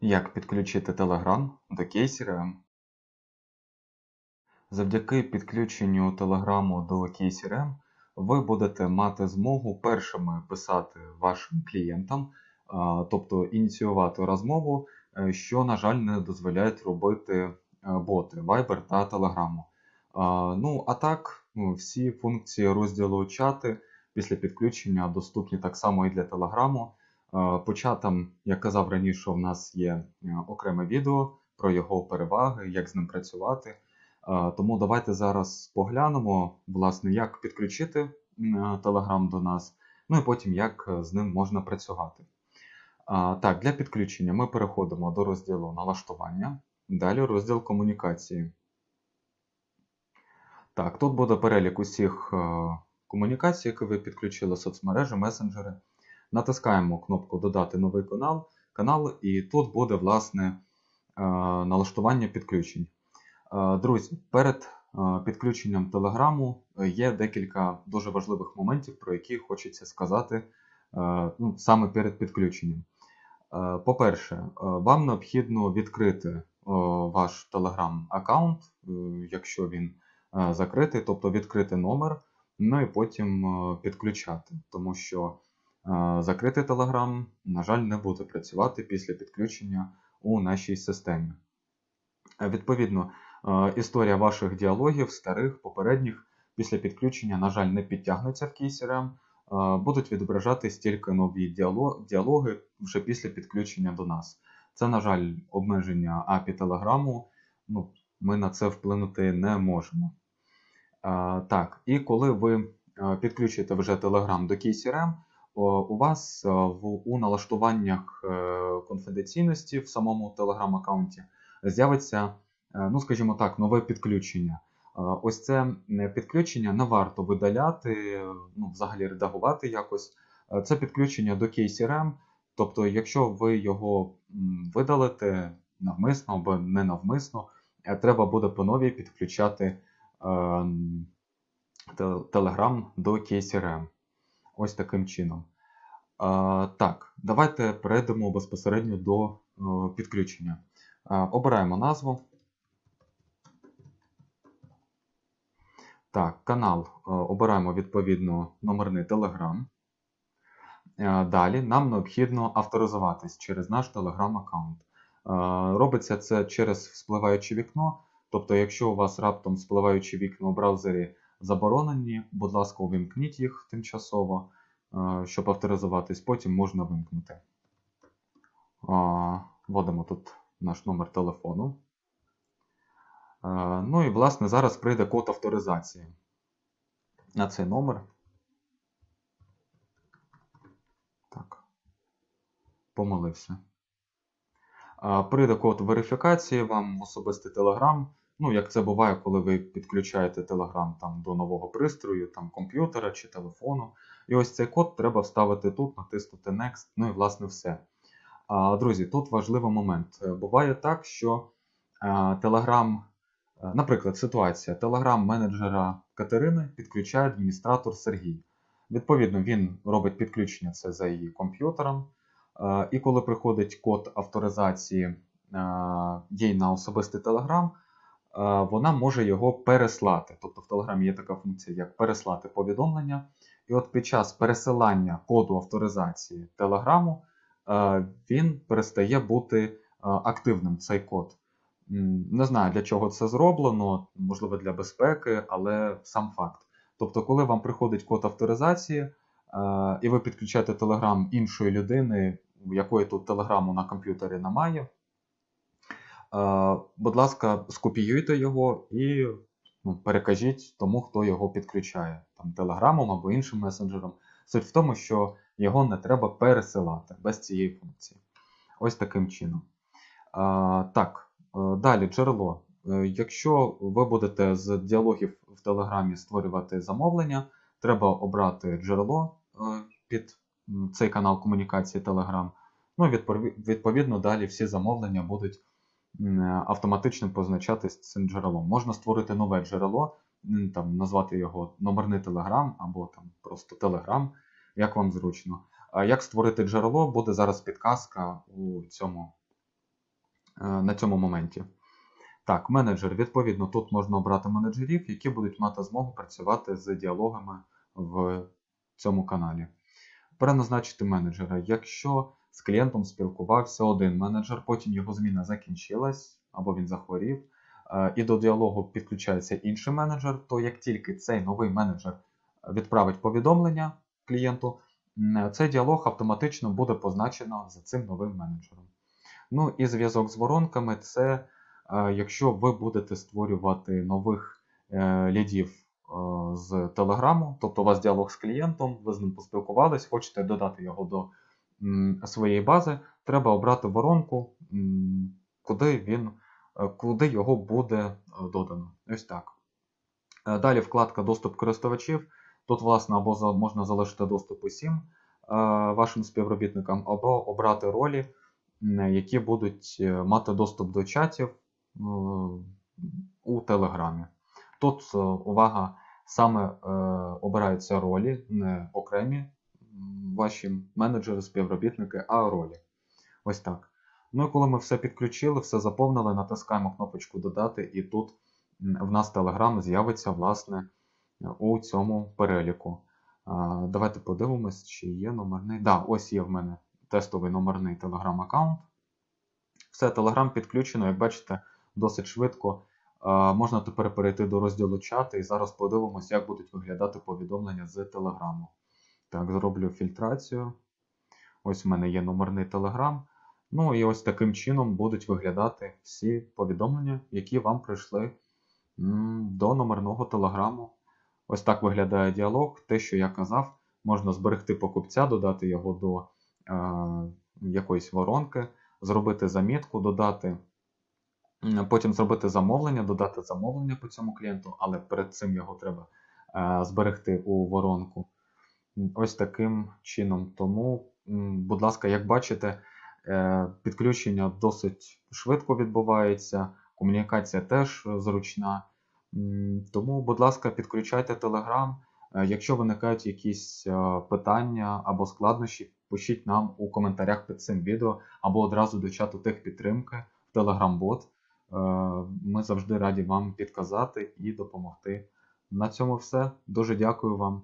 Як підключити Telegram до KCRM? Завдяки підключенню Telegram до KCRM ви будете мати змогу першими писати вашим клієнтам, тобто ініціювати розмову, е, що, на жаль, не дозволяють робити е, боти Viber та Telegram. Ну, а так, всі функції розділу чати після підключення доступні так само і для Telegram. Е, По чатам, як казав раніше, у нас є е, окреме відео про його переваги, як з ним працювати. Е, Тому давайте зараз поглянемо, власне, як підключити Telegram до нас, ну і потім як з ним можна працювати. Так, для підключення ми переходимо до розділу налаштування, далі розділ комунікації. Так, тут буде перелік усіх комунікацій, які ви підключили, соцмережі, месенджери. Натискаємо кнопку Додати новий канал, канал і тут буде власне е, налаштування підключень. Е, Друзі, перед е, підключенням Телеграму є декілька дуже важливих моментів, про які хочеться сказати ну, саме перед підключенням. По-перше, вам необхідно відкрити ваш Telegram аккаунт, е, якщо він закритий, тобто відкрити номер, ну і потім підключати, тому що закритий Telegram, на жаль, не буде працювати після підключення у нашій системі. Е, Відповідно, е, історія ваших діалогів, старих, попередніх, після підключення, на жаль, не підтягнуться в KCRM, е, будуть відображатись тільки нові діалоги вже після підключення до нас. Це, на жаль, обмеження API Телеграму. Ну, ми на це вплинути не можемо. Так, і коли ви підключите вже Telegram до KCRM, у вас е, в, у налаштуваннях е, конфіденційності в самому Telegram аккаунті з'явиться, е, ну скажімо так, нове підключення. Е, Ось це е, підключення не варто видаляти, е, ну, взагалі редагувати якось. Е, Це підключення до KCRM, тобто, якщо ви його видалите навмисно або ненавмисно, е, треба буде по новій підключати Telegram до KCRM. Ось таким чином. Так, давайте перейдемо безпосередньо до е, підключення. Е, Обираємо назву. Так, канал е, обираємо відповідно номерний Telegram. Далі нам необхідно авторизуватись через наш Telegram аккаунт. Робиться це через вспливаюче вікно. Тобто, якщо у вас раптом вспливаючі вікна у браузері заборонені, будь ласка, увімкніть їх тимчасово, е, щоб авторизуватись, потім можна вимкнути. Е, Вводимо тут наш номер телефону. Е, Ну і власне зараз прийде код авторизації на цей номер. Так. Помилився. Прийде код верифікації вам в особистий Telegram. Ну, як це буває, коли ви підключаєте Telegram там, до нового пристрою, там, комп'ютера чи телефону. І ось цей код треба вставити тут, натиснути Next, ну і власне все. А, Друзі, тут важливий момент. Е, Буває так, що е, Telegram, е, наприклад, ситуація Telegram менеджера Катерини підключає адміністратор Сергій. Відповідно, він робить підключення це за її комп'ютером. І коли приходить код авторизації їй на особистий Telegram, вона може його переслати. Тобто в Telegram є така функція, як переслати повідомлення. І от під час пересилання коду авторизації Telegram е, він перестає бути е, активним цей код. Не знаю, для чого це зроблено, можливо, для безпеки, але сам факт. Тобто, коли вам приходить код авторизації, е, і ви підключаєте Telegram іншої людини, якої тут Телеграму на комп'ютері немає, е, будь ласка, скопіюйте його і ну, перекажіть тому, хто його підключає, там Телеграмом або іншим месенджером. Суть в тому, що його не треба пересилати без цієї функції. Ось таким чином. А, так, е, далі джерело. Е, Якщо ви будете з діалогів в Телеграмі створювати замовлення, треба обрати джерело е, під цей канал комунікації Telegram. Ну, відповідно, далі всі замовлення будуть автоматично позначатись цим джерелом. Можна створити нове джерело, там, назвати його номерний Telegram або там просто Telegram, як вам зручно. А як створити джерело, буде зараз підказка у цьому е, на цьому моменті. Так, менеджер. Відповідно, тут можна обрати менеджерів, які будуть мати змогу працювати з діалогами в цьому каналі. Переназначити менеджера. Якщо з клієнтом спілкувався один менеджер, потім його зміна закінчилась або він захворів, е, і до діалогу підключається інший менеджер, то як тільки цей новий менеджер відправить повідомлення клієнту, цей діалог автоматично буде позначено за цим новим менеджером. Ну і зв'язок з воронками це е, якщо ви будете створювати нових е, лідів з Телеграму, тобто у вас діалог з клієнтом, ви з ним поспілкувались, хочете додати його до своєї бази, треба обрати воронку, куди він, е, куди його буде е, додано. Ось так. Е, Далі вкладка Доступ користувачів. Тут, власне, або можна залишити доступ усім вашим співробітникам, або обрати ролі, які будуть мати доступ до чатів у Телеграмі. Тут увага, саме обираються ролі, не окремі ваші менеджери, співробітники, а ролі. Ось так. Ну і коли ми все підключили, все заповнили, натискаємо кнопочку Додати, і тут в нас Telegram з'явиться, власне, у цьому переліку. Давайте подивимось, чи є номерний. Да, ось є в мене тестовий номерний Telegram аккаунт. Все, Telegram підключено, як бачите, досить швидко. Можна тепер перейти до розділу чати і зараз подивимось, як будуть виглядати повідомлення з Telegram. Так, зроблю фільтрацію. Ось в мене є номерний Telegram. Ну і ось таким чином будуть виглядати всі повідомлення, які вам прийшли до номерного телеграму. Ось так виглядає діалог. Те, що я казав, можна зберегти покупця, додати його до е, якоїсь воронки, зробити замітку, додати, потім зробити замовлення, додати замовлення по цьому клієнту, але перед цим його треба е, зберегти у воронку. Ось таким чином. Тому, будь ласка, як бачите, е, підключення досить швидко відбувається, комунікація теж зручна. Тому, будь ласка, підключайте Telegram. Е, Якщо виникають якісь е, питання або складнощі, пишіть нам у коментарях під цим відео або одразу до чату техпідтримки в Telegram-бот. Ми завжди раді вам підказати і допомогти. На цьому все. Дуже дякую вам.